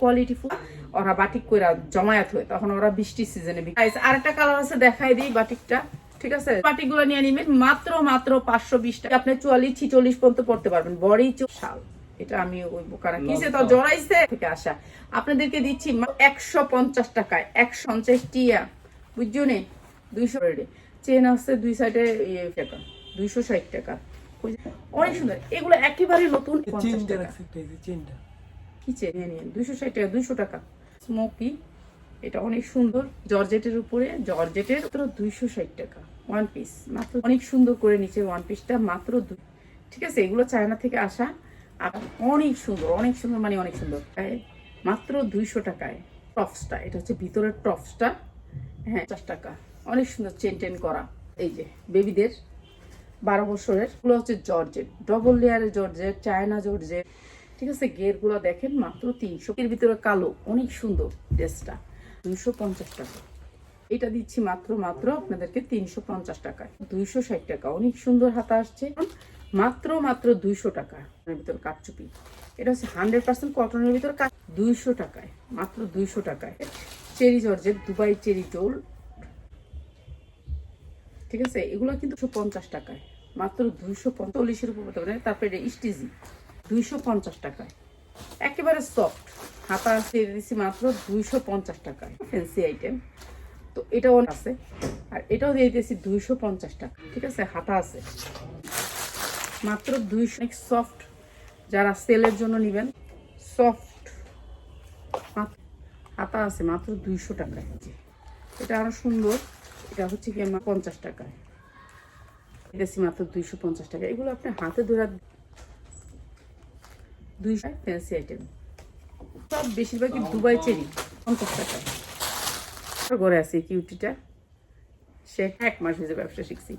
Quality ওরা batik কইরা জমায়েত তখন ওরা বৃষ্টির সিজনে আরেকটা কালার আছে, দেখাই দিই বাটিকটা। ঠিক আছে? বাটিকগুলো নিয়ে নিবেন। মাত্র মাত্র পাঁচশো বিশ টাকা। আপনি চুয়াল্লিশ, ছিচল্লিশ পর্যন্ত পড়তে পারবেন। বড়ই শাল। এটা আমি ওই বোকারা কিসে তো জড়াইছে? থেকে আসা। আপনাদেরকে দিচ্ছি একশো পঞ্চাশ টাকায় একশো পঞ্চাশ টিয়া। বুঝছ নে? দুইশো চেন আছে দুই সাইডে ইয়ে টাকা দুইশো ষাট টাকা। অনেক সুন্দর। এগুলো একেবারে নতুন কি চেন? দুইশো ষাট টাকা দুইশো টাকা। স্মোকি। এটা অনেক সুন্দর। জর্জেটের উপরে জর্জেটের মাত্র দুইশো ষাট টাকা। ওয়ান পিস মাত্র অনেক সুন্দর করে নিচে ওয়ান পিসটা মাত্র দুই ঠিক আছে? এগুলো চায়না থেকে আসা। আর অনেক সুন্দর অনেক সুন্দর মানে অনেক সুন্দর। মাত্র দুইশো টাকায় টপসটা, এটা হচ্ছে ভিতরের টপসটা। হ্যাঁ পঞ্চাশ টাকা। অনেক সুন্দর চেন টেন করা। এই যে বেবিদের বারো বছরেরগুলো হচ্ছে জর্জেট ডবল লেয়ারের জর্জেট, চায়না জর্জেট। ঠিক আছে গেরগুলো দেখেন, মাত্র তিনশো। এর ভিতরে কালো, অনেক সুন্দর ড্রেসটা। দুইশো পঞ্চাশ টাকা। এটা দিচ্ছি মাত্র মাত্র আপনাদেরকে তিনশো পঞ্চাশ টাকায়। দুইশো ষাট টাকা। অনেক সুন্দর হাতা আসছে। মাত্র মাত্র দুইশো টাকা ভিতর কাটচুপি এটা হচ্ছে হান্ড্রেড পার্সেন্ট কটনের ভিতর দুইশো টাকায়, মাত্র দুইশো টাকায়। চেরি জর্জেট দুবাই চেরি জোল ঠিক আছে? এগুলো কিন্তু পঞ্চাশ টাকায়, মাত্র দুইশো পঞ্চল্লিশের উপর পড়তে পারে তারপরে এটা স্টিজি, দুইশো পঞ্চাশ টাকায়। একেবারে সফট হাতা দিয়ে দিচ্ছি মাত্র দুইশো পঞ্চাশ টাকায়। ফ্যান্সি আইটেম তো এটাও আছে, আর এটাও দিয়ে দিয়েছি দুইশো পঞ্চাশ টাকা। ঠিক আছে? হাতা আছে। মাত্র দুইশো। সফট যারা সেলের জন্য নেবেন সফট হাতা আছে মাত্র দুইশো টাকায়। এটা আরও সুন্দর। এটা হচ্ছে কি আমার পঞ্চাশ টাকায়। দিতেছি মাত্র দুইশো পঞ্চাশ টাকা এগুলো আপনি হাতে ধরা দুইশো ফ্যান্সি আইটেম সব বেশিরভাগই দুবাই চেরি, পঞ্চাশ টাকা ঘরে আছে কিউটিটা সে এক মাস হয়েছে ব্যবসা শিখছি।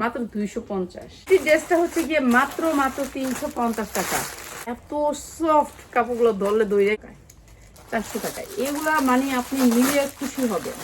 মাত্র দুইশো পঞ্চাশ। এই ড্রেসটা হচ্ছে গিয়ে মাত্র মাত্র তিনশো পঞ্চাশ টাকা। এত সফট কাপড়গুলো ধরলে দই চারশো টাকা। এগুলা মানে আপনি নিলে খুশি হবেন।